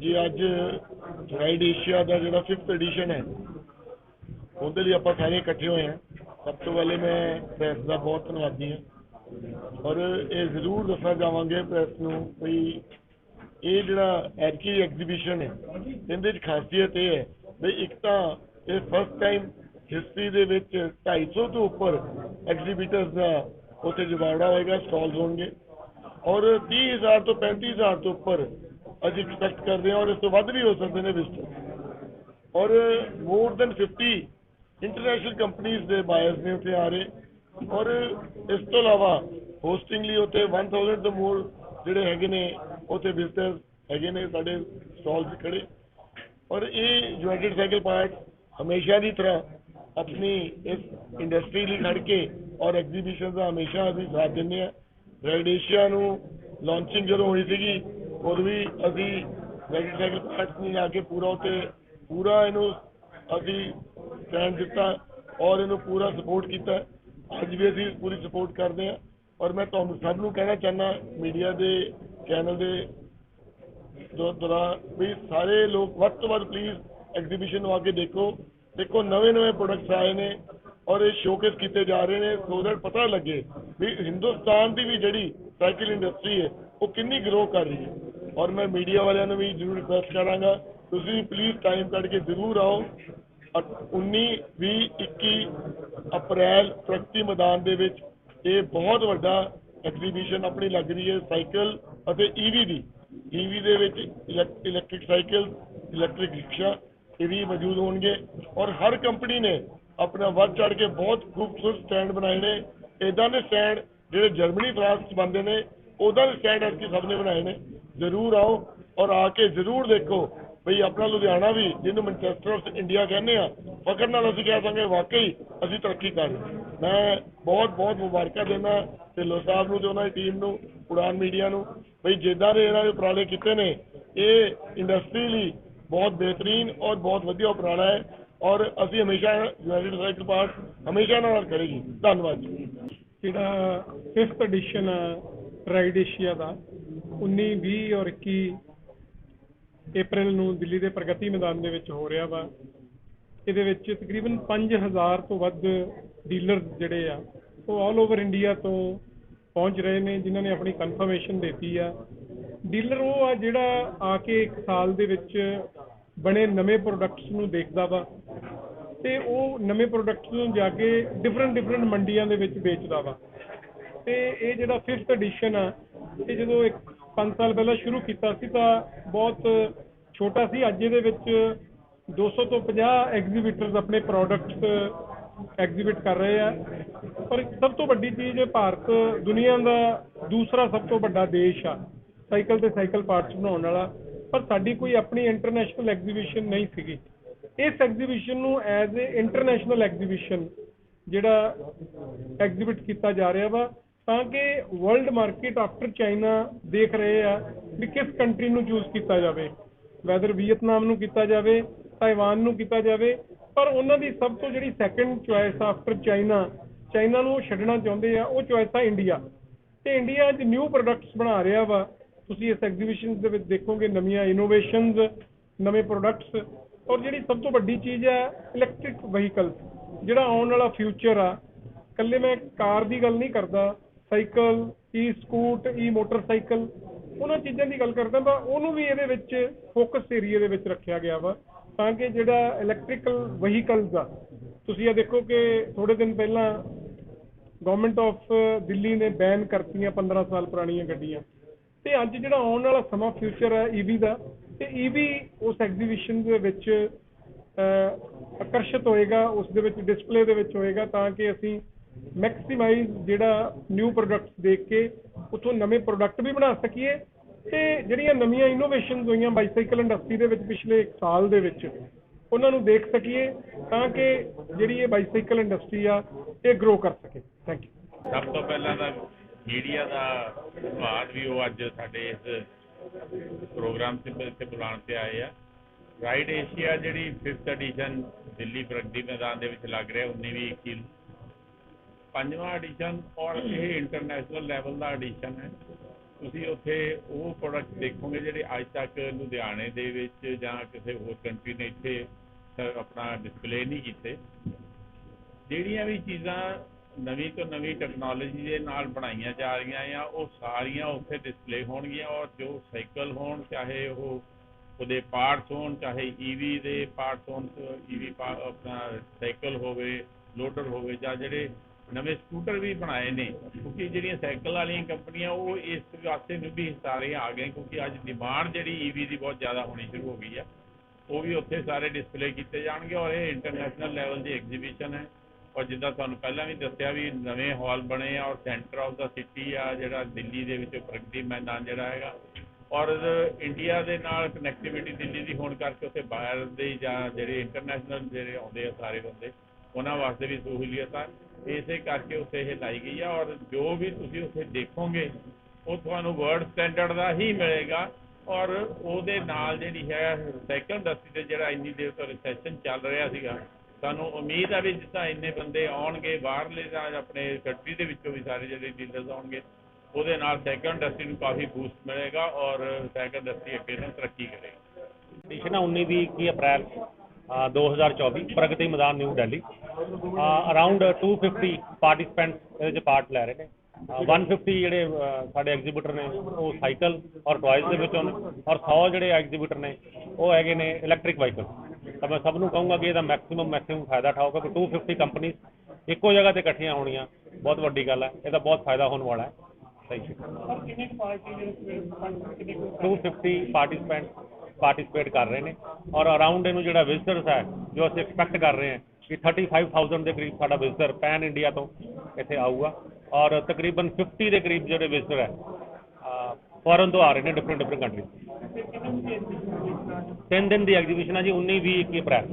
ਜੇ ਅੱਜ ride Asia ਦਾ ਜਿਹੜਾ 5th ਐਡੀਸ਼ਨ ਹੈ, ਉਹਦੇ ਲਈ ਆਪਾਂ ਸਾਰੇ ਇਕੱਠੇ ਹੋਏ ਹਾਂ। ਸਭ ਤੋਂ ਪਹਿਲੇ ਮੈਂ ਪ੍ਰੈਸ ਦਾ ਬਹੁਤ ਧੰਨਵਾਦੀ ਹਾਂ। ਔਰ ਇਹ ਜ਼ਰੂਰ ਦੱਸਣਾ ਚਾਹਾਂਗੇ ਪ੍ਰੈਸ ਨੂੰ ਵੀ ਇਹ ਜਿਹੜਾ ਐਤਕੀ ਐਗਜ਼ੀਬਿਸ਼ਨ ਹੈ, ਇਹਦੇ ਵਿੱਚ ਖਾਸੀਅਤ ਇਹ ਹੈ ਵੀ ਇੱਕ ਤਾਂ ਇਹ ਫਸਟ ਟਾਈਮ ਹਿਸਟਰੀ ਦੇ ਵਿੱਚ 250 ਤੋਂ ਉੱਪਰ ਐਗਜ਼ੀਬਿਟਰਸ ਦਾ ਉੱਥੇ ਜਵਾੜਾ ਹੋਏਗਾ ਸਟਾਲਸ ਹੋਣਗੇ। ਔਰ 30000 ਤੋਂ 35000 ਤੋਂ ਉੱਪਰ ਅਸੀਂ ਐਕਸਪੈਕਟ ਕਰਦੇ ਹਾਂ ਔਰ ਇਸ ਤੋਂ ਵੱਧ ਵੀ ਹੋ ਸਕਦੇ ਨੇ ਵਿਜ਼ਟਰ ਔਰ ਮੋਰ ਦੈਨ 50 ਇੰਟਰਨੈਸ਼ਨਲ ਕੰਪਨੀਆਂ ਦੇ ਬਾਇਰਸ ਨੇ ਉੱਥੇ ਆ ਰਹੇ। ਔਰ ਇਸ ਤੋਂ ਇਲਾਵਾ ਹੋਸਟਿੰਗ ਲਈ ਉੱਥੇ 1000 ਤੋਂ ਮੋਰ ਜਿਹੜੇ ਹੈਗੇ ਨੇ, ਉੱਥੇ ਵਿਜ਼ਟਰਸ ਹੈਗੇ ਨੇ, ਸਾਡੇ ਸਟਾਲਸ ਖੜੇ। ਔਰ ਇਹ ਜੁਆਇੰਟਡ ਸਾਈਕਲ ਪਾਰਕ ਹਮੇਸ਼ਾ ਦੀ ਤਰ੍ਹਾਂ ਆਪਣੀ ਇਸ ਇੰਡਸਟਰੀ ਲਈ ਖੜ ਕੇ ਔਰ ਐਗਜ਼ੀਬਿਸ਼ਨ ਦਾ ਹਮੇਸ਼ਾ ਅਸੀਂ ਸਾਥ ਦਿੰਦੇ ਆ ਰੈਡ ਏਸ਼ੀਆ ਨੂੰ ਲਾਂਚਿੰਗ ਜਦੋਂ ਹੋਈ ਸੀਗੀ ਉਦੋਂ ਵੀ ਅਸੀਂ ਰੈਡ ਸਾਈਕਲ ਨੂੰ ਲਾ ਕੇ ਪੂਰਾ ਉੱਤੇ ਪੂਰਾ ਇਹਨੂੰ ਅਸੀਂ ਸਟੈਂਡ ਦਿੱਤਾ ਔਰ ਇਹਨੂੰ ਪੂਰਾ ਸਪੋਰਟ ਕੀਤਾ। ਅੱਜ ਵੀ ਅਸੀਂ ਪੂਰੀ ਸਪੋਰਟ ਕਰਦੇ ਹਾਂ। ਔਰ ਮੈਂ ਤੁਹਾਨੂੰ ਸਭ ਨੂੰ ਕਹਿਣਾ ਚਾਹੁੰਦਾ ਮੀਡੀਆ ਦੇ ਚੈਨਲ ਦੇ ਦੋ ਦੌਰਾਨ ਵੀ ਸਾਰੇ ਲੋਕ ਵੱਧ ਤੋਂ ਵੱਧ ਪਲੀਜ਼ ਐਗਜ਼ੀਬਿਸ਼ਨ ਨੂੰ ਆ ਕੇ ਦੇਖੋ। ਦੇਖੋ ਨਵੇਂ ਨਵੇਂ ਪ੍ਰੋਡਕਟਸ ਆਏ ਨੇ ਔਰ ਇਹ ਸ਼ੋਕੇਸ ਕੀਤੇ ਜਾ ਰਹੇ ਨੇ ਸੋ ਦੈਟ ਪਤਾ ਲੱਗੇ ਵੀ ਹਿੰਦੁਸਤਾਨ ਦੀ ਵੀ ਜਿਹੜੀ ਸਾਈਕਲ ਇੰਡਸਟਰੀ ਹੈ, ਉਹ ਕਿੰਨੀ ਗਰੋ ਕਰ ਰਹੀ ਹੈ। ਔਰ ਮੈਂ ਮੀਡੀਆ ਵਾਲਿਆਂ ਨੂੰ ਵੀ ਜ਼ਰੂਰ ਰਿਕੁਐਸਟ ਕਰਾਂਗਾ, ਤੁਸੀਂ ਪਲੀਜ਼ ਟਾਈਮ ਕੱਢ ਕੇ ਜ਼ਰੂਰ ਆਓ। 19 20 21 ਅਪ੍ਰੈਲ ਪ੍ਰਗਤੀ ਮੈਦਾਨ ਦੇ ਵਿੱਚ ਇਹ ਬਹੁਤ ਵੱਡਾ ਐਗਜ਼ੀਬਿਸ਼ਨ ਆਪਣੀ ਲੱਗ ਰਹੀ ਹੈ, ਸਾਈਕਲ ਅਤੇ ਈਵੀ ਦੀ। ਈਵੀ ਦੇ ਵਿੱਚ ਇਲੈਕਟ੍ਰਿਕ ਸਾਈਕਲ ਇਲੈਕਟ੍ਰਿਕ ਰਿਕਸ਼ਾ ਇਹ ਵੀ ਮੌਜੂਦ ਹੋਣਗੇ। ਔਰ ਹਰ ਕੰਪਨੀ ਨੇ ਆਪਣਾ ਵੱਧ ਚੜ ਕੇ ਬਹੁਤ ਖੂਬਸੂਰਤ ਸਟੈਂਡ ਬਣਾਏ ਨੇ। ਇਦਾਂ ਦੇ ਸਟੈਂਡ ਜਿਹੜੇ ਜਰਮਨੀ, ਫਰਾਂਸ ਚ ਬਣਦੇ ਨੇ ਉਹਦਾ ਦੇ ਸਟੈਂਡ ਅਸੀਂ ਸਭ ਨੇ ਬਣਾਏ ਨੇ। ਜ਼ਰੂਰ ਆਓ ਔਰ ਆ ਕੇ ਜ਼ਰੂਰ ਦੇਖੋ ਬਈ ਆਪਣਾ ਲੁਧਿਆਣਾ ਵੀ, ਜਿਹਨੂੰ ਮੈਨਚੈਸਟਰ ਆਫ ਇੰਡੀਆ ਕਹਿੰਦੇ ਆ, ਫਕਰ ਨਾਲ ਅਸੀਂ ਕਹਿ ਸਕਦੇ ਵਾਕਈ ਅਸੀਂ ਤਰੱਕੀ ਕਰ ਮੈਂ ਬਹੁਤ ਬਹੁਤ ਮੁਬਾਰਕਾਂ ਦਿੰਦਾ ਢਿੱਲੋਂ ਸਾਹਿਬ ਨੂੰ ਤੇ ਉਹਨਾਂ ਦੀ ਟੀਮ ਨੂੰ ਉਡਾਨ ਮੀਡੀਆ ਨੂੰ। ਬਈ ਜਿੱਦਾਂ ਦੇ ਇਹਨਾਂ ਦੇ ਉਪਰਾਲੇ ਕੀਤੇ ਨੇ, ਇਹ ਇੰਡਸਟਰੀ ਲਈ ਬਹੁਤ ਬਿਹਤਰੀਨ ਔਰ ਬਹੁਤ ਵਧੀਆ ਉਪਰਾਲਾ ਹੈ ਔਰ ਅਸੀਂ ਹਮੇਸ਼ਾ ਯੂਨਾਈਟਿਡ ਸਾਈਕਲ ਪਾਰਟ ਹਮੇਸ਼ਾ ਇਹਨਾਂ ਨਾਲ ਕਰੇਗੀ। ਧੰਨਵਾਦ ਜੀ। ਜਿਹੜਾ 5th ਐਡੀਸ਼ਨ ਹੈ ਰਾਈਡ ਏਸ਼ੀਆ ਦਾ 19 20 ਔਰ 21 ਅਪ੍ਰੈਲ ਨੂੰ ਦਿੱਲੀ ਦੇ ਪ੍ਰਗਤੀ ਮੈਦਾਨ ਦੇ ਵਿੱਚ ਹੋ ਰਿਹਾ ਵਾ। ਇਹਦੇ ਵਿੱਚ ਤਕਰੀਬਨ 5000 ਤੋਂ ਵੱਧ ਡੀਲਰ ਜਿਹੜੇ ਆ, ਉਹ ਆਲ ਓਵਰ ਇੰਡੀਆ ਤੋਂ ਪਹੁੰਚ ਰਹੇ ਨੇ, ਜਿਨ੍ਹਾਂ ਨੇ ਆਪਣੀ ਕਨਫਰਮੇਸ਼ਨ ਦਿੱਤੀ ਆ। ਡੀਲਰ ਉਹ ਆ ਜਿਹੜਾ ਆ ਕੇ ਇੱਕ ਸਾਲ ਦੇ ਵਿੱਚ ਬਣੇ ਨਵੇਂ ਪ੍ਰੋਡਕਟਸ ਨੂੰ ਦੇਖਦਾ ਵਾ ਤੇ ਉਹ ਨਵੇਂ ਪ੍ਰੋਡਕਟਸ ਨੂੰ ਜਾ ਕੇ ਡਿਫਰੈਂਟ ਡਿਫਰੈਂਟ ਮੰਡੀਆਂ ਦੇ ਵਿੱਚ ਵੇਚਦਾ ਵਾ। ਤੇ ਇਹ ਜਿਹੜਾ 5th ਐਡੀਸ਼ਨ ਆ, ਇਹ ਜਦੋਂ ਇੱਕ 5 ਸਾਲ ਪਹਿਲਾਂ ਸ਼ੁਰੂ ਕੀਤਾ ਸੀ ਤਾਂ ਬਹੁਤ ਛੋਟਾ ਸੀ। ਅੱਜ ਇਹਦੇ ਵਿੱਚ 200 ਤੋਂ 50 ਐਗਜ਼ੀਬਿਟਰਸ ਆਪਣੇ ਪ੍ਰੋਡਕਟਸ ਐਗਜ਼ੀਬਿਟ ਕਰ ਰਹੇ ਆ। ਪਰ ਸਭ ਤੋਂ ਵੱਡੀ ਚੀਜ਼ ਭਾਰਤ ਦੁਨੀਆ ਦਾ ਦੂਸਰਾ ਸਭ ਤੋਂ ਵੱਡਾ ਦੇਸ਼ ਆ, ਸਾਈਕਲ ਤੇ ਸਾਈਕਲ ਪਾਰਟਸ ਬਣਾਉਣ ਵਾਲਾ। ਪਰ ਸਾਡੀ ਕੋਈ ਆਪਣੀ ਇੰਟਰਨੈਸ਼ਨਲ ਐਗਜ਼ੀਬਿਸ਼ਨ ਨਹੀਂ ਸੀਗੀ। ਇਸ ਐਗਜ਼ੀਬਿਸ਼ਨ ਨੂੰ ਐਜ਼ ਅ ਇੰਟਰਨੈਸ਼ਨਲ ਐਗਜ਼ੀਬਿਸ਼ਨ ਜਿਹੜਾ ਐਗਜ਼ੀਬਿਟ ਕੀਤਾ ਜਾ ਰਿਹਾ ਵਾ ਤਾਂ ਕਿ ਵਰਲਡ ਮਾਰਕੀਟ ਆਫਟਰ ਚਾਈਨਾ ਦੇਖ ਰਹੇ ਆ ਵੀ ਕਿਸ ਕੰਟਰੀ ਨੂੰ ਚੂਜ਼ ਕੀਤਾ ਜਾਵੇ। ਵੈਦਰ ਵੀਅਤਨਾਮ ਨੂੰ ਕੀਤਾ ਜਾਵੇ ਤਾਈਵਾਨ ਨੂੰ ਕੀਤਾ ਜਾਵੇ, ਪਰ ਉਹਨਾਂ ਦੀ ਸਭ ਤੋਂ ਜਿਹੜੀ second choice after China China ਨੂੰ ਉਹ ਛੱਡਣਾ ਚਾਹੁੰਦੇ ਆ, ਉਹ ਚੁਆਇਸ ਆ ਇੰਡੀਆ ਤੇ ਇੰਡੀਆ ਅੱਜ ਨਿਊ ਪ੍ਰੋਡਕਟਸ ਬਣਾ ਰਿਹਾ ਵਾ। ਤੁਸੀਂ ਇਸ ਐਗਜ਼ੀਬਿਸ਼ਨ ਦੇ ਵਿੱਚ ਦੇਖੋਗੇ ਨਵੀਆਂ ਇਨੋਵੇਸ਼ਨਸ ਨਵੇਂ ਪ੍ਰੋਡਕਟਸ ਔਰ ਜਿਹੜੀ ਸਭ ਤੋਂ ਵੱਡੀ ਚੀਜ਼ ਹੈ ਇਲੈਕਟ੍ਰਿਕ ਵਹੀਕਲ ਜਿਹੜਾ ਆਉਣ ਵਾਲਾ ਫਿਊਚਰ ਆ। ਕੱਲੇ ਮੈਂ ਕਾਰ ਦੀ ਗੱਲ ਨਹੀਂ ਕਰਦਾ ਸਾਈਕਲ ਈ ਸਕੂਟ ਈ ਮੋਟਰਸਾਈਕਲ ਉਹਨਾਂ ਚੀਜ਼ਾਂ ਦੀ ਗੱਲ ਕਰਦਾ ਪਰ ਉਹਨੂੰ ਵੀ ਇਹਦੇ ਵਿੱਚ ਫੋਕਸ ਏਰੀਆ ਦੇ ਵਿੱਚ ਰੱਖਿਆ ਗਿਆ ਵਾ ਤਾਂ ਕਿ ਜਿਹੜਾ ਇਲੈਕਟ੍ਰੀਕਲ ਵਹੀਕਲਸ ਆ ਤੁਸੀਂ ਇਹ ਦੇਖੋ ਕਿ ਥੋੜੇ ਦਿਨ ਪਹਿਲਾਂ ਗਵਰਨਮੈਂਟ ਆਫ ਦਿੱਲੀ ਨੇ ਬੈਨ ਕਰਤੀਆਂ 15 ਸਾਲ ਪੁਰਾਣੀਆਂ ਗੱਡੀਆਂ ਤੇ ਅੱਜ ਜਿਹੜਾ ਆਉਣ ਵਾਲਾ ਸਮਾਂ ਫਿਊਚਰ ਹੈ ਈਵੀ ਦਾ ਤੇ ਈਵੀ ਉਸ ਐਗਜ਼ੀਬਿਸ਼ਨ ਦੇ ਵਿੱਚ ਅਹ, ਆਕਰਸ਼ਿਤ ਹੋਏਗਾ ਉਸ ਦੇ ਵਿੱਚ ਡਿਸਪਲੇ ਦੇ ਵਿੱਚ ਹੋਏਗਾ ਤਾਂ ਕਿ ਅਸੀਂ ਮੈਕਸਿਮਾਈਜ਼ ਜਿਹੜਾ ਨਿਊ ਪ੍ਰੋਡਕਟਸ ਦੇਖ ਕੇ ਉਥੋਂ ਨਵੇਂ ਪ੍ਰੋਡਕਟ ਵੀ ਬਣਾ ਸਕੀਏ ਤੇ ਜਿਹੜੀਆਂ ਨਵੀਆਂ ਇਨੋਵੇਸ਼ਨਸ ਹੋਈਆਂ ਬਾਈਸਾਈਕਲ ਇੰਡਸਟਰੀ ਦੇ ਵਿੱਚ ਪਿਛਲੇ 1 ਸਾਲ ਦੇ ਵਿੱਚ, ਉਹਨਾਂ ਨੂੰ ਦੇਖ ਸਕੀਏ ਤਾਂ ਕਿ ਜਿਹੜੀ ਇਹ ਬਾਈਸਾਈਕਲ ਇੰਡਸਟਰੀ ਆ, ਇਹ ਗਰੋ ਕਰ ਸਕੇ। ਥੈਂਕ ਯੂ ਸਭ ਤੋਂ ਪਹਿਲਾਂ ਤਾਂ ਮੀਡੀਆ ਦਾ ਧੰਨਵਾਦ ਵੀ ਉਹ ਅੱਜ ਸਾਡੇ ਇਸ ਪ੍ਰੋਗਰਾਮ ਤੇ ਇੱਥੇ ਬੁਲਾਉਣ ਤੇ ਆਏ ਆ। ਰਾਈਡ ਏਸ਼ੀਆ ਜਿਹੜੀ 5th ਐਡੀਸ਼ਨ ਦਿੱਲੀ ਪ੍ਰਗਤੀ ਮੈਦਾਨ ਦੇ ਵਿੱਚ ਲੱਗ ਰਿਹਾ 19 ਵੀ 21 ਨੂੰ ਪੰਜਵਾਂ ਐਡੀਸ਼ਨ ਔਰ ਇਹ ਇੰਟਰਨੈਸ਼ਨਲ ਲੈਵਲ ਦਾ ਐਡੀਸ਼ਨ ਹੈ। ਤੁਸੀਂ ਉੱਥੇ ਉਹ ਪ੍ਰੋਡਕਟ ਦੇਖੋਗੇ ਜਿਹੜੇ ਅੱਜ ਤੱਕ ਲੁਧਿਆਣੇ ਦੇ ਵਿੱਚ ਜਾਂ ਕਿਸੇ ਹੋਰ ਕੰਟਰੀ ਨੇ ਇੱਥੇ ਆਪਣਾ ਡਿਸਪਲੇ ਨਹੀਂ ਕੀਤੇ। ਜਿਹੜੀਆਂ ਵੀ ਚੀਜ਼ਾਂ ਨਵੀਂ ਤੋਂ ਨਵੀਂ ਟੈਕਨੋਲੋਜੀ ਦੇ ਨਾਲ ਬਣਾਈਆਂ ਜਾ ਰਹੀਆਂ ਆ ਉਹ ਸਾਰੀਆਂ ਉੱਥੇ ਡਿਸਪਲੇ ਹੋਣਗੀਆਂ ਔਰ ਜੋ ਸਾਈਕਲ ਹੋਣ ਚਾਹੇ ਉਹ ਉਹਦੇ ਪਾਰਟਸ ਹੋਣ ਚਾਹੇ ਈਵੀ ਦੇ ਪਾਰਟਸ ਹੋਣ ਈਵੀ ਆਪਣਾ ਸਾਈਕਲ ਹੋਵੇ ਲੋਡਰ ਹੋਵੇ ਜਾਂ ਜਿਹੜੇ ਨਵੇਂ ਸਕੂਟਰ ਵੀ ਬਣਾਏ ਨੇ, ਕਿਉਂਕਿ ਜਿਹੜੀਆਂ ਸਾਈਕਲ ਵਾਲੀਆਂ ਕੰਪਨੀਆਂ, ਉਹ ਇਸ ਵਾਸਤੇ ਨੂੰ ਵੀ ਸਾਰੇ ਆ ਗਏ ਕਿਉਂਕਿ ਅੱਜ ਡਿਮਾਂਡ ਜਿਹੜੀ ਈਵੀ ਦੀ ਬਹੁਤ ਜ਼ਿਆਦਾ ਹੋਣੀ ਸ਼ੁਰੂ ਹੋ ਗਈ ਆ। ਉਹ ਵੀ ਉੱਥੇ ਸਾਰੇ ਡਿਸਪਲੇ ਕੀਤੇ ਜਾਣਗੇ ਔਰ ਇਹ ਇੰਟਰਨੈਸ਼ਨਲ ਲੈਵਲ ਦੀ ਐਗਜ਼ੀਬਿਸ਼ਨ ਹੈ। ਔਰ ਜਿੱਦਾਂ ਤੁਹਾਨੂੰ ਪਹਿਲਾਂ ਵੀ ਦੱਸਿਆ ਵੀ ਨਵੇਂ ਹਾਲ ਬਣੇ ਆ, ਔਰ ਸੈਂਟਰ ਆਫ ਦਾ ਸਿਟੀ ਆ, ਜਿਹੜਾ ਦਿੱਲੀ ਦੇ ਵਿੱਚ ਪ੍ਰਗਤੀ ਮੈਦਾਨ ਜਿਹੜਾ ਹੈਗਾ। ਔਰ ਇੰਡੀਆ ਦੇ ਨਾਲ ਕਨੈਕਟੀਵਿਟੀ ਦਿੱਲੀ ਦੀ ਹੋਣ ਕਰਕੇ ਉੱਥੇ ਬਾਹਰ ਦੇ ਜਾਂ ਜਿਹੜੇ ਇੰਟਰਨੈਸ਼ਨਲ ਜਿਹੜੇ ਆਉਂਦੇ ਆ ਸਾਰੇ ਬੰਦੇ ਉਹਨਾਂ ਵਾਸਤੇ ਵੀ ਸਹੂਲੀਅਤ ਆ। ਇਸੇ ਕਰਕੇ ਉੱਥੇ ਇਹ ਲਾਈ ਗਈ ਆ ਔਰ ਜੋ ਵੀ ਤੁਸੀਂ ਉੱਥੇ ਦੇਖੋਗੇ, ਉਹ ਤੁਹਾਨੂੰ ਵਰਲਡ ਸਟੈਂਡਰਡ ਦਾ ਹੀ ਮਿਲੇਗਾ। ਔਰ ਉਹਦੇ ਨਾਲ ਜਿਹੜੀ ਹੈ ਸਾਈਕਲ ਇੰਡਸਟਰੀ ਤੇ ਜਿਹੜਾ ਇੰਨੀ ਦੇਰ ਤੋਂ ਰਿਸੈਸ਼ਨ ਚੱਲ ਰਿਹਾ ਸੀਗਾ, ਸਾਨੂੰ ਉਮੀਦ ਆ ਵੀ ਜਿੱਦਾਂ ਇੰਨੇ ਬੰਦੇ ਆਉਣਗੇ, ਬਾਹਰਲੇ ਜਾਂ ਆਪਣੇ ਕੰਟਰੀ ਦੇ ਵਿੱਚੋਂ ਵੀ ਸਾਰੇ ਜਿਹੜੇ ਡੀਲਰਸ ਆਉਣਗੇ, ਉਹਦੇ ਨਾਲ ਸਾਈਕਲ ਇੰਡਸਟਰੀ ਨੂੰ ਕਾਫੀ ਬੂਸਟ ਮਿਲੇਗਾ ਔਰ ਸਾਈਕਲ ਇੰਡਸਟਰੀ ਅੱਗੇ ਨੂੰ ਤਰੱਕੀ ਕਰੇਗੀ। ਐਡੀਸ਼ਨ 19 ਵੀਹ 21 ਅਪ੍ਰੈਲ। 2024 ਪ੍ਰਗਤੀ ਮੈਦਾਨ ਨਿਊ ਦਿੱਲੀ। ਅਰਾਊਂਡ 250 ਪਾਰਟਿਸਪੈਂਟਸ ਇਹਦੇ ਚ ਪਾਰਟ ਲੈ ਰਹੇ ਨੇ। ਅ, 150 ਜਿਹੜੇ ਸਾਡੇ ਐਗਜ਼ੀਬਿਟਰ ਨੇ ਉਹ ਸਾਈਕਲ ਔਰ ਟੌਇਜ਼ ਦੇ ਵਿੱਚੋਂ ਨੇ ਔਰ 100 ਜਿਹੜੇ ਐਗਜ਼ੀਬਿਟਰ ਨੇ ਉਹ ਹੈਗੇ ਨੇ ਇਲੈਕਟ੍ਰਿਕ ਵਾਹੀਕਲ ਤਾਂ ਮੈਂ ਸਭ ਨੂੰ ਕਹੂੰਗਾ ਕਿ ਇਹਦਾ ਮੈਕਸਿਮਮ ਮੈਕਸਿਮਮ ਫਾਇਦਾ ਉਠਾਓ ਕਿਉਂਕਿ 250 ਕੰਪਨੀਆਂ ਇੱਕੋ ਜਗ੍ਹਾ ਤੇ ਇਕੱਠੀਆਂ ਹੋਣੀਆਂ ਬਹੁਤ ਵੱਡੀ ਗੱਲ ਹੈ। ਇਹਦਾ ਬਹੁਤ ਫਾਇਦਾ ਹੋਣ ਵਾਲਾ ਹੈ। ਥੈਂਕ ਯੂ 250 ਪਾਰਟਿਸਪੈਂਟ ਪਾਰਟਿਸਿਪੇਟ ਕਰ ਰਹੇ ਨੇ ਔਰ ਅਰਾਊਂਡ ਇਹਨੂੰ ਜਿਹੜਾ ਵਿਜ਼ਟਰਸ ਹੈ ਜੋ ਅਸੀਂ ਐਕਸਪੈਕਟ ਕਰ ਰਹੇ ਹਾਂ ਕਿ 35000 ਦੇ ਕਰੀਬ ਸਾਡਾ ਵਿਜ਼ਟਰ ਪੈਨ ਇੰਡੀਆ ਤੋਂ ਇੱਥੇ ਆਊਗਾ ਔਰ ਤਕਰੀਬਨ 50 ਦੇ ਕਰੀਬ ਜਿਹੜੇ ਵਿਜ਼ਟਰ ਹੈ ਫੋਰਨ ਤੋਂ ਆ ਰਹੇ ਨੇ ਡਿਫਰੈਂਟ ਡਿਫਰੈਂਟ ਕੰਟਰੀ ਤਿੰਨ ਦਿਨ ਦੀ ਐਗਜ਼ੀਬਿਸ਼ਨ ਹੈ ਜੀ 19 20 21 ਅਪ੍ਰੈਲ